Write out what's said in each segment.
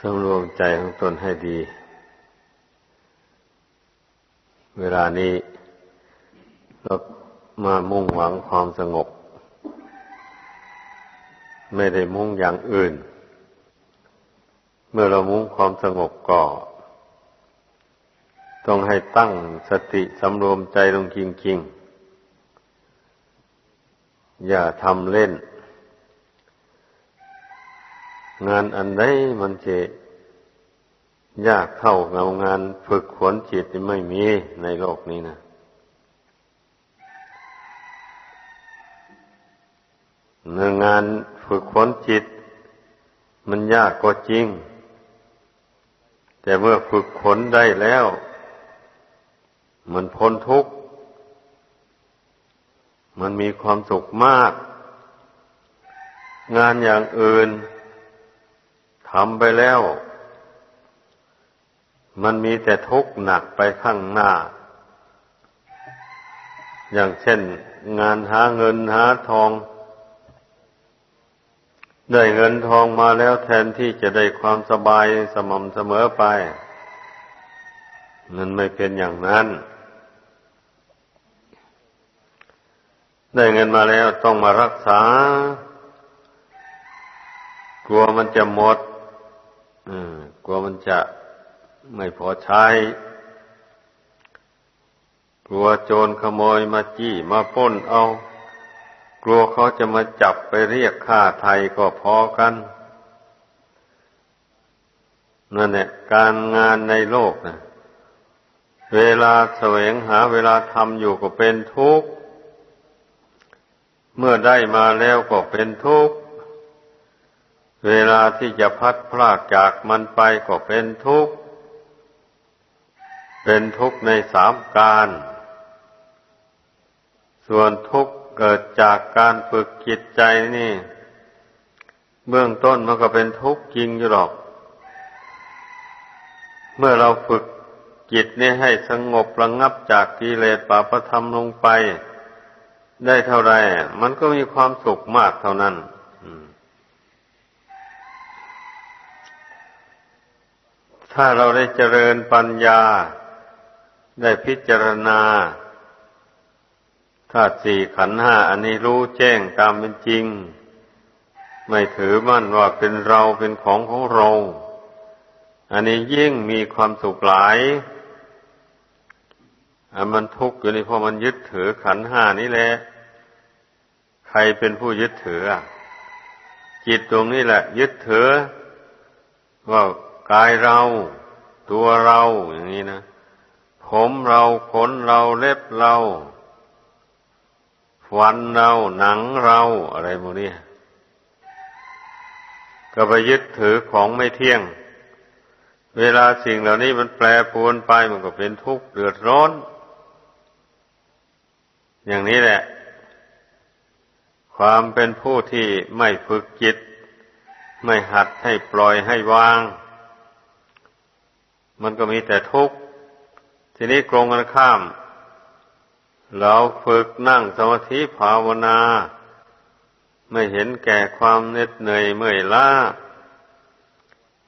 สำรวมใจของตนให้ดี เวลานี้เรามามุ่งหวังความสงบ ไม่ได้มุ่งอย่างอื่น เมื่อเรามุ่งความสงบก็ต้องให้ตั้งสติสำรวมใจลงจริงๆ อย่าทำเล่น งานอันใดมันจะยากเท่ากับงานฝึกขนจิตไม่มีในโลกนี้นะงานฝึกขนจิต มันยากก็จริง แต่เมื่อฝึกขนได้แล้ว มันพ้นทุกข์ มันมีความสุขมาก งานอย่างอื่น ทำไปแล้ว มันมีแต่ทุกข์หนักไปข้างหน้า อย่างเช่น งานหาเงินหาทอง ได้เงินทองมาแล้วแทนที่จะได้ความสบายสม่ำเสมอไป มันไม่เป็นอย่างนั้นได้เงินมาแล้วต้องมารักษา กลัวมันจะหมด กลัวมันจะไม่พอใช้ กลัวโจรขโมยมาจี้มาป้นเอา กลัวเขาจะมาจับไปเรียกค่าไทยก็พอกันนั่นแหละการงานในโลกนะเวลาแสวงหาเวลาทำอยู่ก็เป็นทุกข์ เมื่อได้มาแล้วก็เป็นทุกข์ เวลาที่จะพัดพลากจากมันไปก็เป็นทุกข์ เป็นทุกข์ในสามการ ส่วนทุกข์เกิดจากการฝึกจิตใจนี่ เบื้องต้นมันก็เป็นทุกข์จริงอยู่หรอก เมื่อเราฝึกจิตนี่ให้สงบระงงับจากกิเลสปาปธรรมลงไป ได้เท่าไรมันก็มีความสุขมากเท่านั้น ถ้าเราได้เจริญปัญญา ได้พิจารณาธาตุสี่ขันห้าอันนี้รู้แจ้งตามเป็นจริง ไม่ถือมั่นว่าเป็นเราเป็นของของเรา อันนี้ยิ่งมีความสุขหลายอันมันทุกข์อยู่นี่เพราะมันยึดถือขันห้านี้แหละ ใครเป็นผู้ยึดถือจิตตรงนี้แหละ ยึดถือว่า กายเรา ตัวเราอย่างนี้นะ ผมเราขนเราเล็บเรา ฟันเราหนังเราอะไรโมนี้ก็ไปยึดถือของไม่เที่ยง เวลาสิ่งเหล่านี้มันแปรปรวนไปมันก็เป็นทุกข์เดือดร้อน อย่างนี้แหละ ความเป็นผู้ที่ไม่ฝึกจิต ไม่หัดให้ปล่อยให้วาง มันก็มีแต่ทุกข์ ทีนี้กรงกันข้าม เราฝึกนั่งสมาธิภาวนา ไม่เห็นแก่ความเหน็ดเหนื่อยเมื่อยล้า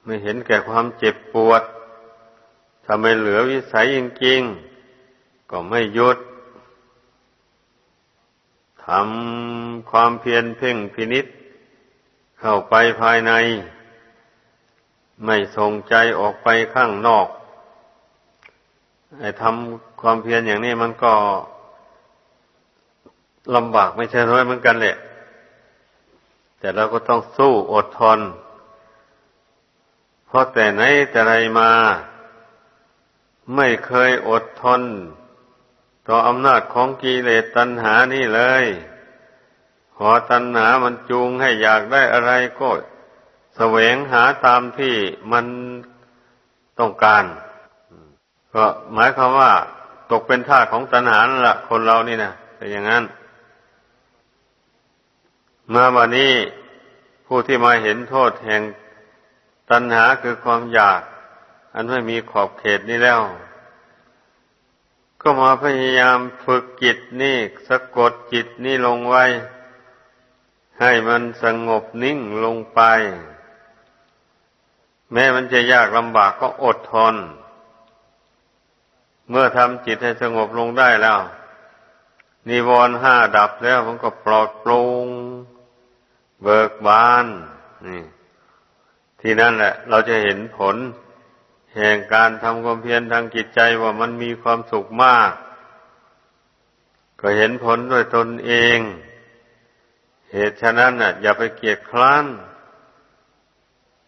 ไม่เห็นแก่ความเจ็บปวดถ้าไม่เหลือวิสัยจริงๆ ก็ไม่หยุดทำความเพียรเพ่งพินิษเข้าไปภายใน ไม่ส่งใจออกไปข้างนอกไอ้ทำความเพียรอย่างนี้มันก็ลำบากไม่ใช่น้อยเหมือนกันแหละ แต่เราก็ต้องสู้อดทน เพราะแต่ไหนแต่ไรมา ไม่เคยอดทน ต่ออำนาจของกิเลสตัณหานี่เลย ขอตัณหามันจูงให้อยากได้อะไรก็ แสวงหาตามที่มันต้องการ ก็หมายความว่า ตกเป็นท่าของตัณหาละคนเรานี่นะเป็นอย่างนั้น มาวันนี้ผู้ที่มาเห็นโทษแห่งตัณหาคือความอยาก อันไม่มีขอบเขตนี้แล้ว ก็มาพยายามฝึกจิตนี่สะกดจิตนี่ลงไว้ ให้มันสงบนิ่งลงไป แม้มันจะยากลำบากก็อดทน เมื่อทำจิตให้สงบลงได้แล้ว นิวรณ์ห้าดับแล้วมันก็ปลอดโปร่งเบิกบานนี่ที่นั่นแหละ เราจะเห็นผล แห่งการทำความเพียรทางจิตใจว่ามันมีความสุขมาก ก็เห็นผลด้วยตนเอง เหตุฉะนั้นน่ะ อย่าไปเกียดคร้าน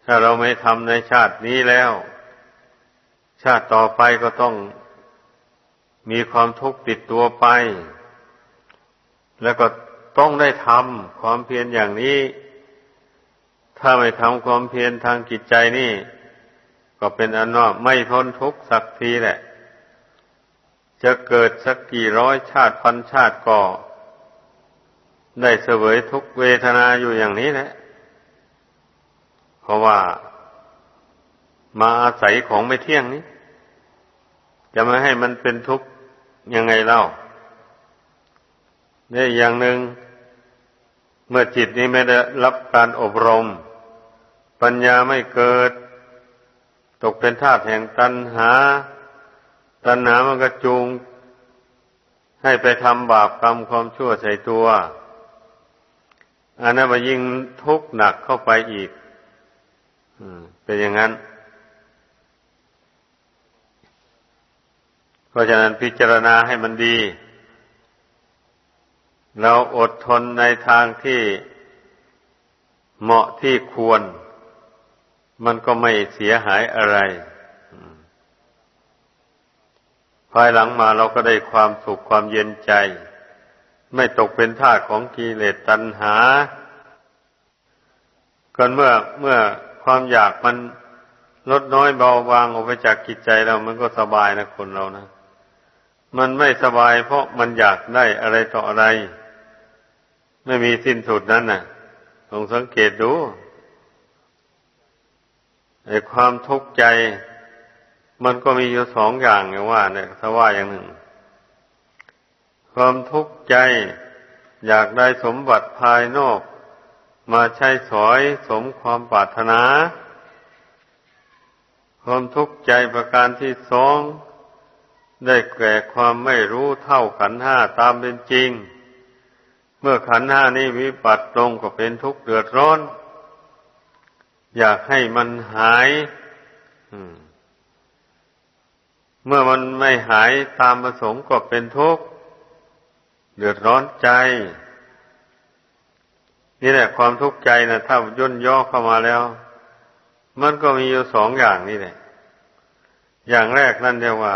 ถ้าเราไม่ทำในชาตินี้แล้ว ชาติต่อไปก็ต้องมีความทุกข์ติดตัวไป แล้วก็ต้องได้ทำความเพียรอย่างนี้ ถ้าไม่ทำความเพียรทางจิตใจนี่ ก็เป็นอันว่าไม่พ้นทุกข์สักทีแหละ จะเกิดสักกี่ร้อยชาติพันชาติก็ ได้เสวยทุกเวทนาอยู่อย่างนี้แหละ เพราะว่ามาอาศัยของไม่เที่ยงนี้ จะไม่ให้มันเป็นทุกข์ยังไงเล่าเนี่ยอย่างหนึ่งเมื่อจิตนี้ไม่ได้รับการอบรม ปัญญาไม่เกิด ตกเป็นทาสแห่งตัณหา ตัณหามันก็จูง ให้ไปทำบาปกรรมความชั่วใส่ตัวอันนั้นมายิ่งทุกข์หนักเข้าไปอีก เป็นอย่างนั้น เพราะฉะนั้นพิจารณาให้มันดี เราอดทนในทางที่เหมาะที่ควร มันก็ไม่เสียหายอะไร ภายหลังมาเราก็ได้ความสุขความเย็นใจ ไม่ตกเป็นทาสของกิเลสตัณหาก่อนเมื่อเมื่อ ความอยากมันลดน้อยเบาบางออกไปจากกิจใจเรามันก็สบายนะคนเรานะมันไม่สบายเพราะมันอยากได้อะไรต่ออะไร ไม่มีสิ้นสุดนั้นน่ะลองสังเกตดูไอ้ความทุกข์ใจ มันก็มีอยู่สองอย่างอย่างว่า เนี่ยถ้าว่าอย่างหนึ่ง ความทุกข์ใจ อยากได้สมบัติภายนอก มาใช้สอยสมความปรารถนา ความทุกข์ใจประการที่สอง ได้แก่ความไม่รู้เท่าขันห้าตามเป็นจริง เมื่อขันห้านี้วิปัสสลงก็เป็นทุกข์เดือดร้อน อยากให้มันหายเมื่อมันไม่หายตามประสงค์ก็เป็นทุกข์เดือดร้อนใจ นี่แหละความทุกข์ใจนะถ้าย่นย่อเข้ามาแล้ว มันก็มีอยู่สองอย่างนี่แหละ อย่างแรกนั่นเรียกว่า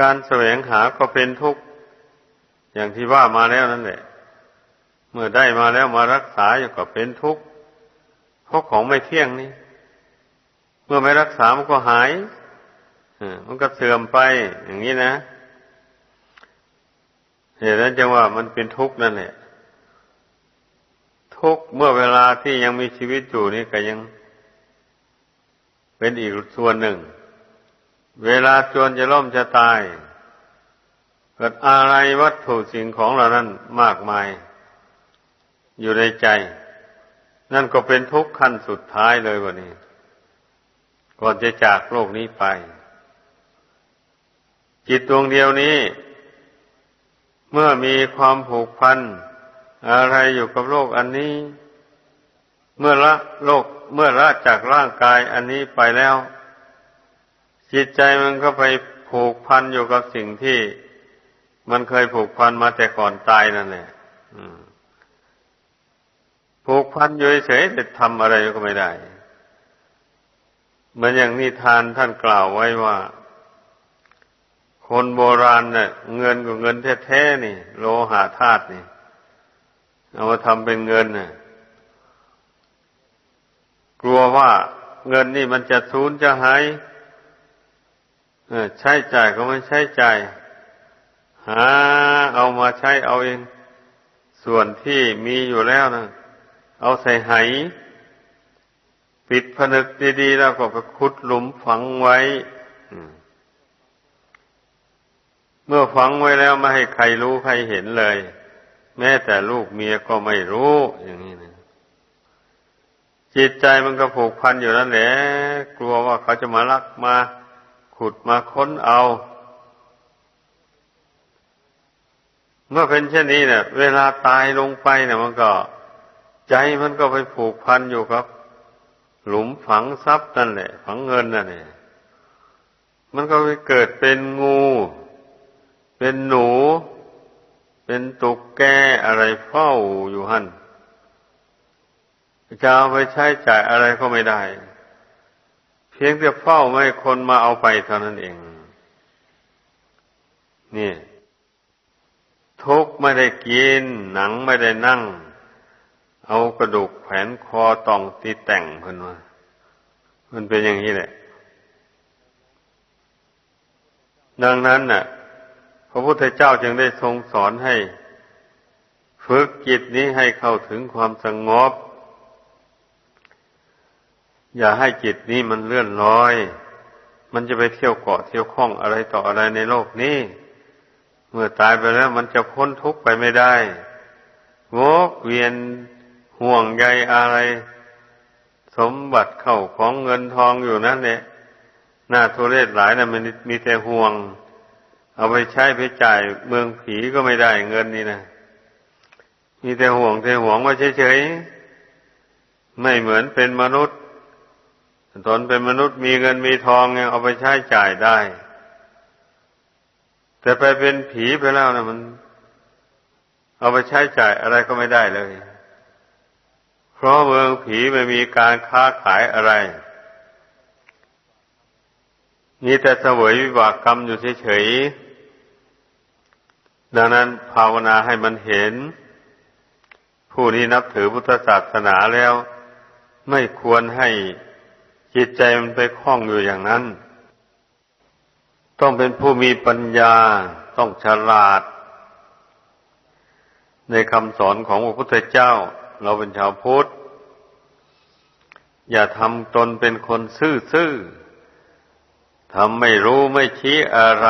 การแสวงหาก็เป็นทุกข์อย่างที่ว่ามาแล้วนั่นแหละ เมื่อได้มาแล้วมารักษาอยู่ก็เป็นทุกข์เพราะของไม่เที่ยงนี่ เมื่อไม่รักษามันก็หายมันก็เสื่อมไปอย่างนี้นะเหตุนั้นจึงว่ามันเป็นทุกข์นั่นแหละ ทุกข์เมื่อเวลาที่ยังมีชีวิตอยู่นี่ก็ยังเป็นอีกส่วนหนึ่ง เวลาจวนจะล่มจะตาย เกิดอะไรวัตถุสิ่งของเหล่านั้นมากมาย อยู่ในใจ นั่นก็เป็นทุกข์ขั้นสุดท้ายเลยวันนี้ ก่อนจะจากโลกนี้ไป จิตดวงเดียวนี้ เมื่อมีความผูกพัน อะไรอยู่กับโลกอันนี้ เมื่อละโลกเมื่อละจากร่างกายอันนี้ไปแล้ว จิตใจมันก็ไปผูกพันอยู่กับสิ่งที่ มันเคยผูกพันมาแต่ก่อนตายนั่นแหละผูกพันอยู่เฉยแต่ทำอะไรก็ไม่ได้เหมือนอย่างนิทานท่านกล่าวไว้ว่า คนโบราณเนี่ยเงินกับเงินแท้ๆนี่ โลหะธาตุนี่ เอามาทำเป็นเงินน่ะกลัวว่าเงินนี่มันจะสูญจะหายใช้จ่ายก็ไม่ใช้จ่ายหาเอามาใช้เอาเอง ส่วนที่มีอยู่แล้วนะเอาใส่ไหปิดผนึกดีๆ แล้วก็ไปขุดหลุมฝังไว้เมื่อฝังไว้แล้วไม่ให้ใครรู้ใครเห็นเลย แม้แต่ลูกเมียก็ไม่รู้อย่างนี้นะจิตใจมันก็ผูกพันอยู่นั่นแหละกลัวว่าเขาจะมาลักมาขุดมาค้นเอา เมื่อเป็นเช่นนี้เนี่ย เวลาตายลงไปเนี่ยมันก็ ใจมันก็ไปผูกพันอยู่ครับ หลุมฝังทรัพย์นั่นแหละ ฝังเงินนั่นแหละมันก็ไปเกิดเป็นงู เป็นหนู เป็นตุกแกอะไรเฝ้าอยู่หันจะเอาไปใช้จ่ายอะไรก็ไม่ได้ เพียงแต่เฝ้าไม่ให้คนมาเอาไปเท่านั้นเอง นี่ ทุกไม่ได้กิน หนังไม่ได้นั่ง เอากระดูกแขวนคอตองตีแต่งเพิ่นว่ามันเป็นอย่างนี้แหละ ดังนั้นน่ะ พระพุทธเจ้าจึงได้ทรงสอนให้ ฝึกจิตนี้ให้เข้าถึงความสงบ อย่าให้จิตนี้มันเลื่อนลอย มันจะไปเที่ยวเกาะเที่ยวข้องอะไรต่ออะไรในโลกนี้ เมื่อตายไปแล้วมันจะพ้นทุกข์ไปไม่ได้วกเวียนห่วงใยอะไร สมบัติเข้าของเงินทองอยู่นั่นเนี่ยหน้าทุเรศหลายนะมันมีแต่ห่วง เอาไปใช้ไปจ่ายเมืองผีก็ไม่ได้เงินนี่นะมีแต่ห่วงแต่ห่วงว่าเฉยๆไม่เหมือนเป็นมนุษย์ตนเป็นมนุษย์มีเงินมีทองยังเอาไปใช้จ่ายได้ แต่ไปเป็นผีไปแล้วนะมัน เอาไปใช้จ่ายอะไรก็ไม่ได้เลย เพราะเมืองผีไม่มีการค้าขายอะไรนี่แต่เสวยวิบากกรรมอยู่เฉยๆ ดังนั้นภาวนาให้มันเห็น ผู้ที่นับถือพุทธศาสนาแล้ว ไม่ควรให้จิตใจมันไปคล้องอยู่อย่างนั้น ต้องเป็นผู้มีปัญญาต้องฉลาด ในคำสอนของพระพุทธเจ้า เราเป็นชาวพุทธ อย่าทำตนเป็นคนซื่อๆทำไม่รู้ไม่ชี้อะไร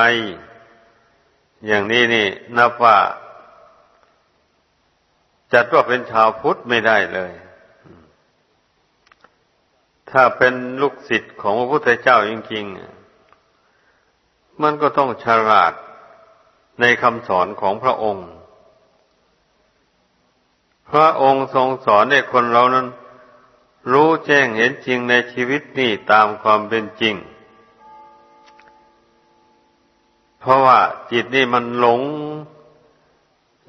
อย่างนี้นี่นับว่า จัดว่าเป็นชาวพุทธไม่ได้เลย ถ้าเป็นลูกศิษย์ของพระพุทธเจ้าจริงๆ มันก็ต้องฉลาดในคำสอนของพระองค์ พระองค์ทรงสอนให้คนเรานั้น รู้แจ้งเห็นจริงในชีวิตนี่ตามความเป็นจริง เพราะว่าจิตนี่มันหลง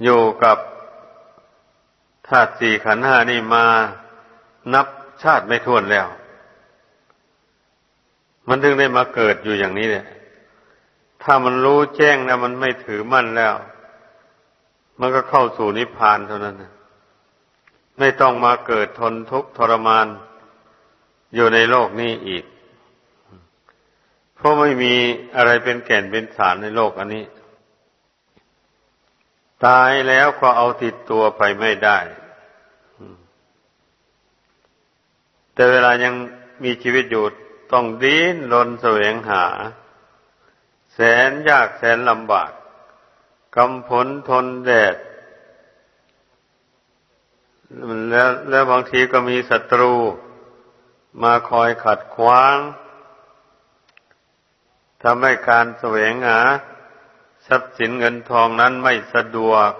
อยู่กับธาตุสี่ขันธ์ห้านี่มานับชาติไม่ท้วนแล้ว มันถึงได้มาเกิดอยู่อย่างนี้เนี่ย ถ้ามันรู้แจ้งแล้วมันไม่ถือมั่นแล้ว มันก็เข้าสู่นิพพานเท่านั้นไม่ต้องมาเกิดทนทุกข์ทรมาน อยู่ในโลกนี้อีก เพราะไม่มีอะไรเป็นแก่นเป็นสารในโลกอันนี้ ตายแล้วก็เอาติดตัวไปไม่ได้ แต่เวลายังมีชีวิตอยู่ต้องดิ้นรนแสวงหา แสนยากแสนลำบากกำผลทนแดดแล้วแล้วบางทีก็มีศัตรู มาคอยขัดขวาง ทำให้การแสวงหา ทรัพย์สินเงินทองนั้นไม่สะดวก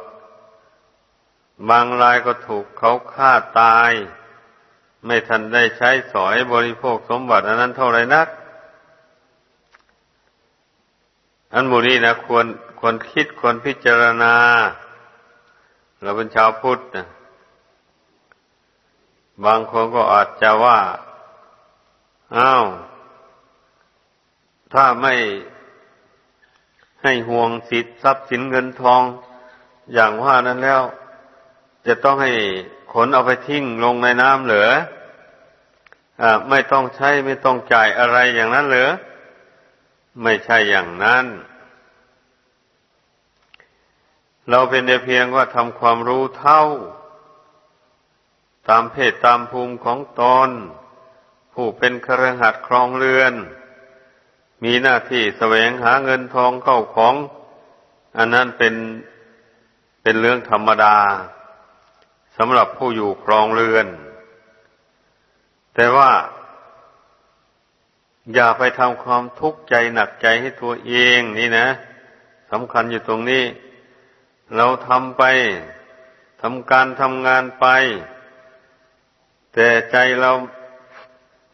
บางรายก็ถูกเขาฆ่าตาย ไม่ทันได้ใช้สอยบริโภคสมบัติอันนั้นเท่าไรนัก อันมูนี้นะควรควรคิดควรพิจารณา เราเป็นชาวพุทธนะบางคนก็อาจจะว่า อ้าว ถ้าไม่ให้ห่วงสิทธิทรัพย์สินเงินทองอย่างว่านั้นแล้ว จะต้องให้ขนเอาไปทิ้งลงในน้ำเหลืออไม่ต้องใช้ไม่ต้องจ่ายอะไรอย่างนั้นเหรอไม่ใช่อย่างนั้น เราเป็นเพียงว่าทำความรู้เท่า ตามเพศตามภูมิของตนผู้เป็นครหัดครองเรือน มีหน้าที่แสวงหาเงินทองเข้าของ อันนั้นเป็นเป็นเรื่องธรรมดาสำหรับผู้อยู่ครองเรือน แต่ว่า อย่าไปทำความทุกข์ใจหนักใจให้ตัวเองนี่นะสำคัญอยู่ตรงนี้ เราทำไปทำการทำงานไป แต่ใจเรา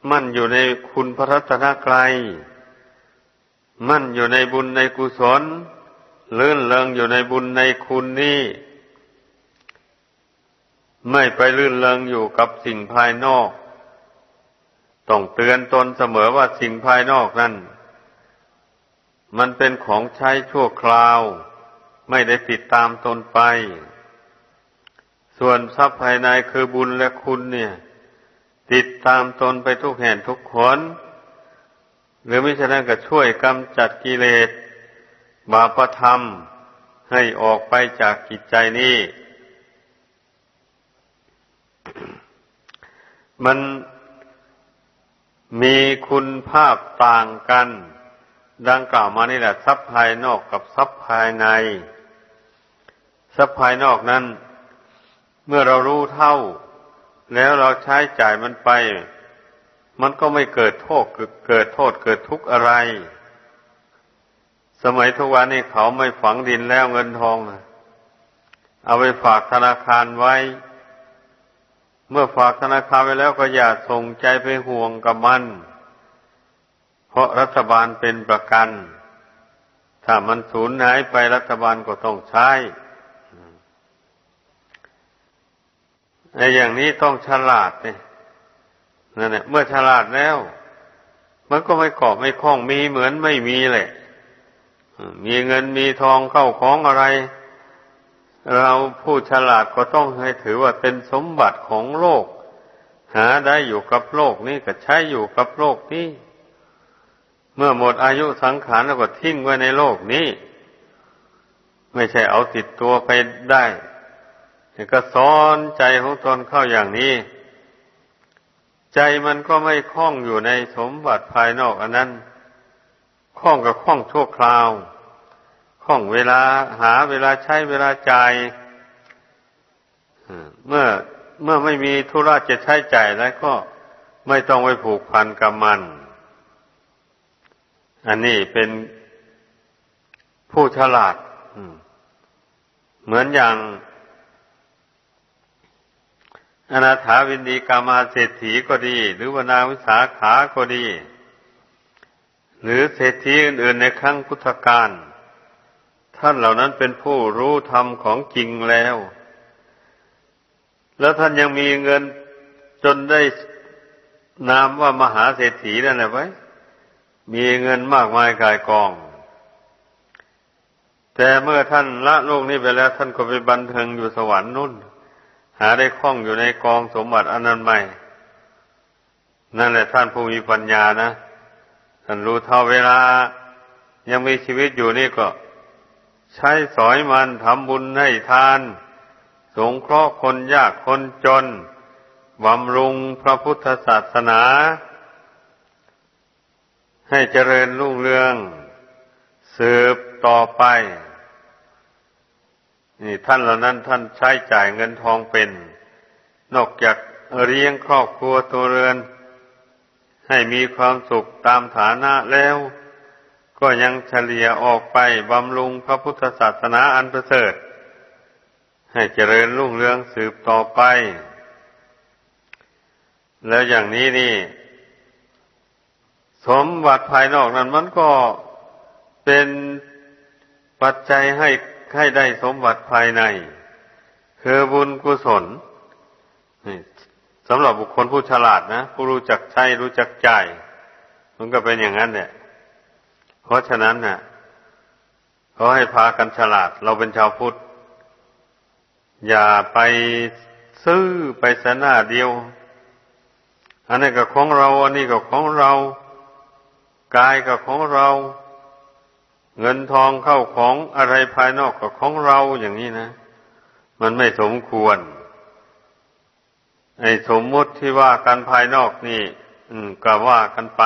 มั่นอยู่ในคุณพระรัตนกรัย มั่นอยู่ในบุญในกุศลลื่นเริงอยู่ในบุญในคุณนี่ไม่ไปลื่นเริงอยู่กับสิ่งภายนอก ต้องเตือนตนเสมอว่าสิ่งภายนอกนั้นมันเป็นของใช้ชั่วคราว ไม่ได้ติดตามตนไป ส่วนทรัพย์ภายในคือบุญและคุณเนี่ย ติดตามตนไปทุกแห่งทุกคน หรือไม่ฉะนั้นก็ช่วยกำจัดกิเลส บาปธรรมให้ออกไปจากจิตใจนี้ มันมีคุณภาพต่างกัน ดังกล่าวมานี่แหละทรัพย์ภายนอกกับทรัพย์ภายใน ทรัพย์ภายนอกนั้น เมื่อเรารู้เท่า แล้วเราใช้จ่ายมันไป มันก็ไม่เกิดโทษเกิดโทษเกิดทุกข์อะไร สมัยทุกวันนี้เขาไม่ฝังดินแล้วเงินทองนะเอาไปฝากธนาคารไว้ เมื่อฝากธนาคารไว้แล้วก็อย่าส่งใจไปห่วงกับมัน เพราะรัฐบาลเป็นประกัน ถ้ามันสูญหายไปรัฐบาลก็ต้องใช้ในอย่างนี้ต้องฉลาดเนี่ย นั่นแหละเมื่อฉลาดแล้ว มันก็ไม่กอบไม่คล้องมีเหมือนไม่มีแหละมีเงินมีทองเข้าของอะไร เราผู้ฉลาดก็ต้องให้ถือว่าเป็นสมบัติของโลก หาได้อยู่กับโลกนี้ก็ใช้อยู่กับโลกนี้ เมื่อหมดอายุสังขารแล้วก็ทิ้งไว้ในโลกนี้ ไม่ใช่เอาติดตัวไปได้ก็สอนใจของตนเข้าอย่างนี้ ใจมันก็ไม่คล้องอยู่ในสมบัติภายนอกอันนั้นคล้องกับคล้องชั่วคราวคล้องเวลาหาเวลาใช้เวลาจ่ายเมื่อเมื่อไม่มีธุระจะใช้จ่ายแล้วก็ไม่ต้องไปผูกพันกับมัน อันนี้เป็นผู้ฉลาด เหมือนอย่าง อนาถาวินดีกามาเศรษฐีก็ดี หรือวนาวิสาขาก็ดี หรือเศรษฐีอื่นๆในครั้งพุทธกาลท่านเหล่านั้นเป็นผู้รู้ธรรมของจริงแล้ว แล้วท่านยังมีเงินจนได้นามว่ามหาเศรษฐีนั่นแหละไว้ มีเงินมากมายกายกอง แต่เมื่อท่านละโลกนี้ไปแล้ว ท่านก็ไปบันเทิงอยู่สวรรค์นู่น หาได้คล้องอยู่ในกองสมบัติอันนั้นไม่ นั่นแหละท่านผู้มีปัญญานะ ท่านรู้เท่าเวลา ยังมีชีวิตอยู่นี่ก็ ใช้สอยมันทำบุญให้ทาน สงเคราะห์คนยากคนจนบำรุงพระพุทธศาสนา ให้เจริญรุ่งเรือง สืบต่อไป นี่ท่านเหล่านั้นท่านใช้จ่ายเงินทองเป็น นอกจากเลี้ยงครอบครัวตัวเรือน ให้มีความสุขตามฐานะแล้ว ก็ยังเฉลี่ยออกไปบำรุงพระพุทธศาสนาอันประเสริฐ ให้เจริญรุ่งเรืองสืบต่อไป แล้วอย่างนี้นี่ สมบัติภายนอกนั้นมันก็เป็นปัจจัยให้ ให้ได้สมบัติภายใน คือบุญกุศลสำหรับบุคคลผู้ฉลาดนะผู้รู้จักใช้รู้จักจ่ายมันก็เป็นอย่างนั้นเนี่ยเพราะฉะนั้นเนะ่ะเขาให้พากันฉลาด เราเป็นชาวพุทธ อย่าไปซื้อไปสนาเดียว อันนี้ก็ของเรา อันนี้ก็ของเรา กายก็ของเรา เงินทองเข้าของอะไรภายนอกกับของเราอย่างนี้นะ มันไม่สมควร ไอ้สมมุติที่ว่ากันภายนอกนี่ อืมก็ว่ากันไป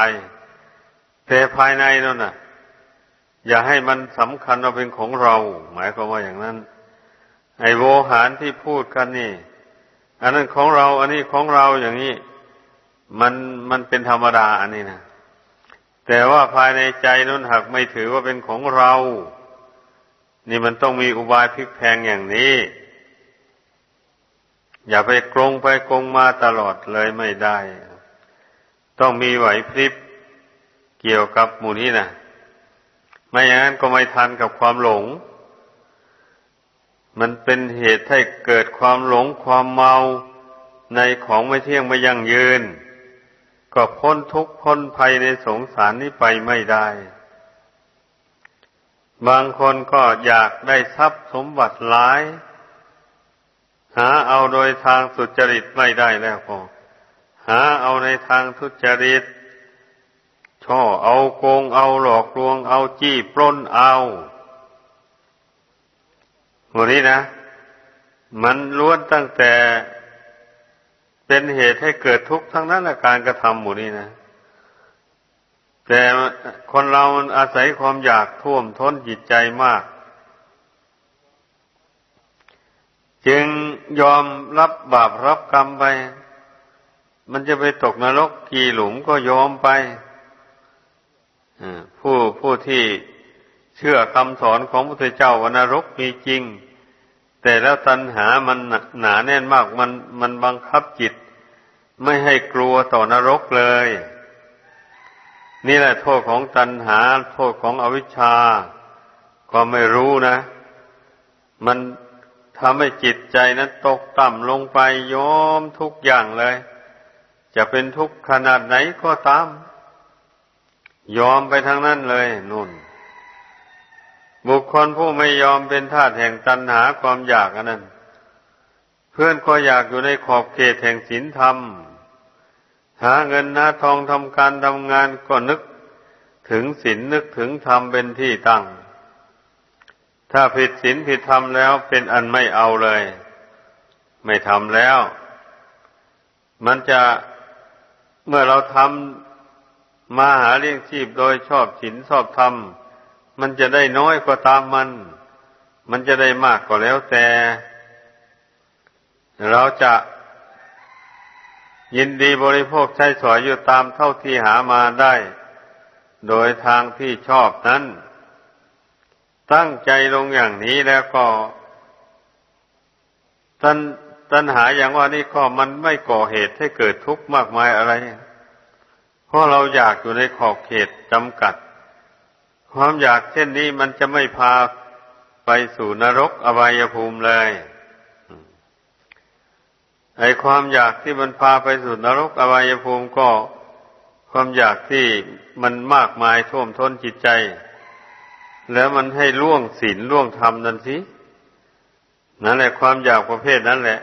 แต่ภายในนั่นน่ะ อย่าให้มันสำคัญว่าเป็นของเรา หมายความว่าอย่างนั้น ไอ้โวหารที่พูดกันนี่ อันนั้นของเรา อันนี้ของเราอย่างนี้ มันมันเป็นธรรมดาอันนี้นะ แต่ว่าภายในใจนั้นหากไม่ถือว่าเป็นของเรา นี่มันต้องมีอุบายพลิกแพงอย่างนี้ อย่าไปกรงไปกรงมาตลอดเลยไม่ได้ ต้องมีไหวพริบเกี่ยวกับหมู่นี้นะไม่อย่างนั้นก็ไม่ทันกับความหลง มันเป็นเหตุให้เกิดความหลงความเมาในของไม่เที่ยงไม่ยั่งยืน ก็พ้นทุกข์พ้นภัยในสงสารนี้ไปไม่ได้ บางคนก็อยากได้ทรัพย์สมบัติหลาย หาเอาโดยทางสุจริตไม่ได้แล้วพอหาเอาในทางทุจริต ช่อเอาโกงเอาหลอกลวงเอาจี้ปล้นเอาหมดนี้นะ มันล้วนตั้งแต่ เป็นเหตุให้เกิดทุกข์ทั้งนั้นละการกระทำหมู่นี้นะ แต่คนเราอาศัยความอยากท่วมท้นจิตใจมาก จึงยอมรับบาปรับกรรมไป มันจะไปตกนรกกี่หลุมก็ยอมไปผู้ผู้ที่เชื่อคำสอนของพระพุทธเจ้าว่านรกมีจริง แต่แล้วตัณหามันหนาแน่นมากมันมันบังคับจิต ไม่ให้กลัวต่อนรกเลย นี่แหละโทษของตัณหา โทษของอวิชชาก็ไม่รู้นะ มันทำให้จิตใจนั้นตกต่ำลงไปยอมทุกอย่างเลย จะเป็นทุกข์ขนาดไหนก็ตาม ยอมไปทั้งนั้นเลยนุ่น บุคคลผู้ไม่ยอมเป็นทาสแห่งตัณหาความอยากอันนั้น เพื่อนก็อยากอยู่ในขอบเขตแห่งศีลธรรม หาเงินหาทองทำการทำงานก็นึกถึงศีลนึกถึงธรรมเป็นที่ตั้ง ถ้าผิดศีลผิดธรรมแล้วเป็นอันไม่เอาเลย ไม่ทำแล้ว มันจะเมื่อเราทำมาหาเลี้ยงชีพโดยชอบศีลชอบธรรม มันจะได้น้อยก็ตามมัน มันจะได้มากก็แล้วแต่ เราจะยินดีบริโภคใช้สอยอยู่ตามเท่าที่หามาได้ โดยทางที่ชอบนั้น ตั้งใจลงอย่างนี้แล้วก็ตัณตัณหาอย่างว่านี่ก็มันไม่ก่อเหตุให้เกิดทุกข์มากมายอะไร เพราะเราอยากอยู่ในขอบเขตจำกัด ความอยากเช่นนี้มันจะไม่พาไปสู่นรกอบายภูมิเลยไอความอยากที่มันพาไปสู่นรกอบายภูมิก็ความอยากที่มันมากมายท่วมท้นจิตใจ แล้วมันให้ล่วงศีลล่วงธรรมนั่นสินั่นแหละความอยากประเภทนั้นแหละ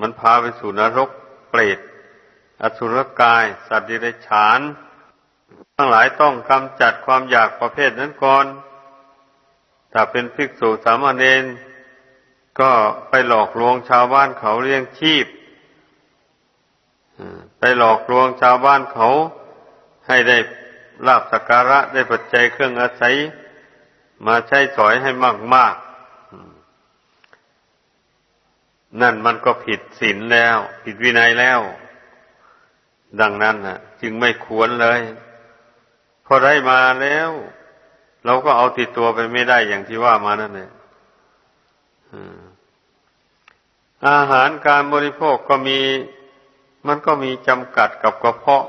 มันพาไปสู่นรกเปรต อสุรกาย สัตว์ดิเรกชาน ทั้งหลายต้องกำจัดความอยากประเภทนั้นก่อน ถ้าเป็นภิกษุสามเณรก็ไปหลอกลวงชาวบ้านเขาเลี้ยงชีพ ไปหลอกลวงชาวบ้านเขาให้ได้ลาบสักการะได้ปัจจัยเครื่องอาศัย มาใช้สอยให้มากมากนั่นมันก็ผิดศีลแล้ว ผิดวินัยแล้ว ดังนั้นนะจึงไม่ควรเลย พอได้มาแล้ว เราก็เอาติดตัวไปไม่ได้อย่างที่ว่ามานั่นเองอาหารการบริโภคก็มี มันก็มีจำกัดกับกระเพาะ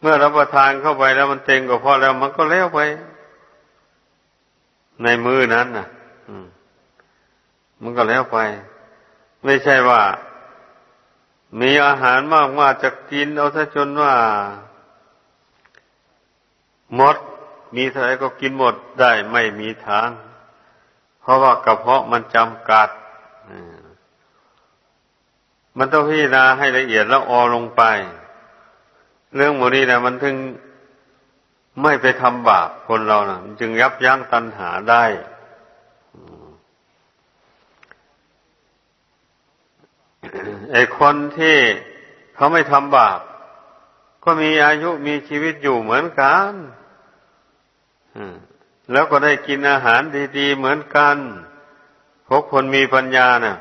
เมื่อรับประทานเข้าไปแล้วมันเต็งกระเพาะแล้วมันก็เลี้ยวไป ในมือนั้นน่ะมันก็แล้วไป ไม่ใช่ว่า มีอาหารมากมาจะกินเอาซะจนว่า มดมีเท่าไรก็กินหมดได้ไม่มีทาง เพราะว่ากระเพาะมันจำกัดมันต้องพิจารณาให้ละเอียดแล้วออลงไป เรื่องหมดนี้นะมันถึงไม่ไปทำบาปคนเรานะมันจึงยับยั้งตัณหาได้ไอคนที่เขาไม่ทำบาป ก็มีอายุมีชีวิตอยู่เหมือนกัน แล้วก็ได้กินอาหารดีๆเหมือนกันพวกคนมีปัญญาเนะ่ะ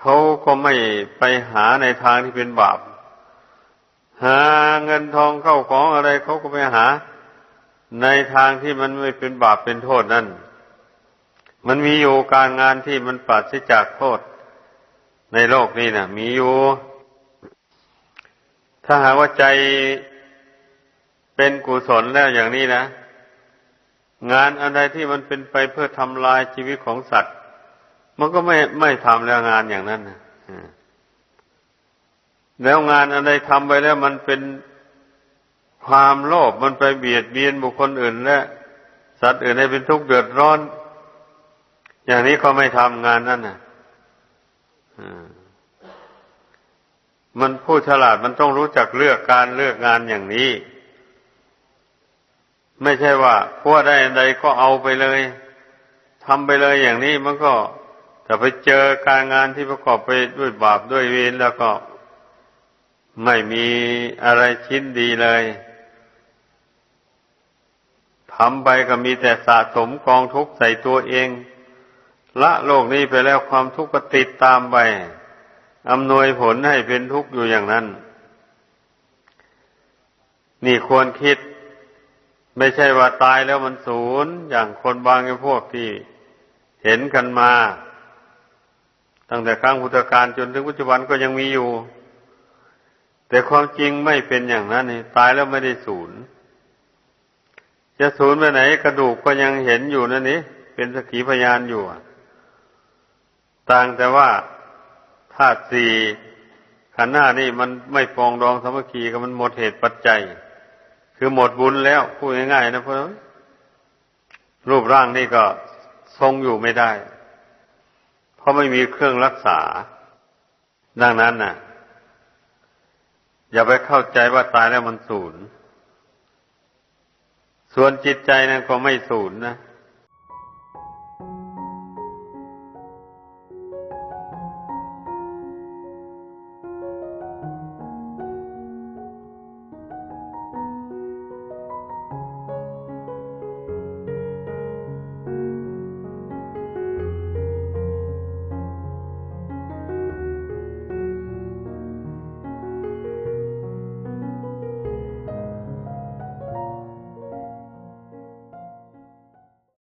เขาก็ไม่ไปหาในทางที่เป็นบาป หาเงินทองเข้าของอะไรเขาก็ไปหา ในทางที่มันไม่เป็นบาปเป็นโทษนั่น มันมีอยู่การงานที่มันปราศจากโทษ ในโลกนี้นะมีอยู่ ถ้าหากว่าใจเป็นกุศลแล้วอย่างนี้นะ งานอะไรที่มันเป็นไปเพื่อทำลายชีวิตของสัตว์ มันก็ไม่ไม่ทำแล้วงานอย่างนั้นนะแล้วงานอะไรทำไปแล้วมันเป็นความโลภมันไปเบียดเบียนบุคคลอื่นและสัตว์อื่นให้เป็นทุกข์เดือดร้อน อย่างนี้ก็ไม่ทำงานนั่นนะมันผู้ฉลาดมันต้องรู้จักเลือกการเลือกงานอย่างนี้ ไม่ใช่ว่าพวได้อันใดก็เอาไปเลยทำไปเลยอย่างนี้มันก็แต่ไปเจอการงานที่ประกอบไปด้วยบาปด้วยเวรแล้วก็ไม่มีอะไรชิ้นดีเลยทำไปก็มีแต่สะสมกองทุกข์ใส่ตัวเอง ละโลกนี้ไปแล้วความทุกข์ก็ติดตามไปอำนวยผลให้เป็นทุกข์อยู่อย่างนั้น นี่ควรคิด ไม่ใช่ว่าตายแล้วมันศูนย์อย่างคนบางพวกที่เห็นกันมา ตั้งแต่ครั้งพุทธกาลจนถึงปัจจุบันก็ยังมีอยู่ แต่ความจริงไม่เป็นอย่างนั้นนี่ตายแล้วไม่ได้ศูนย์จะศูนย์ไปไหนกระดูกก็ยังเห็นอยู่นั่นนี่เป็นสกีพยานอยู่ ต่างแต่ว่าธาตุสี่ขันธ์หน้านี่มันไม่ปองดองสามัคคีก็มันหมดเหตุปัจจัย คือหมดบุญแล้วพูดง่ายๆนะเพราะรูปร่างนี่ก็ทรงอยู่ไม่ได้ เพราะไม่มีเครื่องรักษา ดังนั้นน่ะ อย่าไปเข้าใจว่าตายแล้วมันสูญส่วนจิตใจนั้นก็ไม่สูญนะ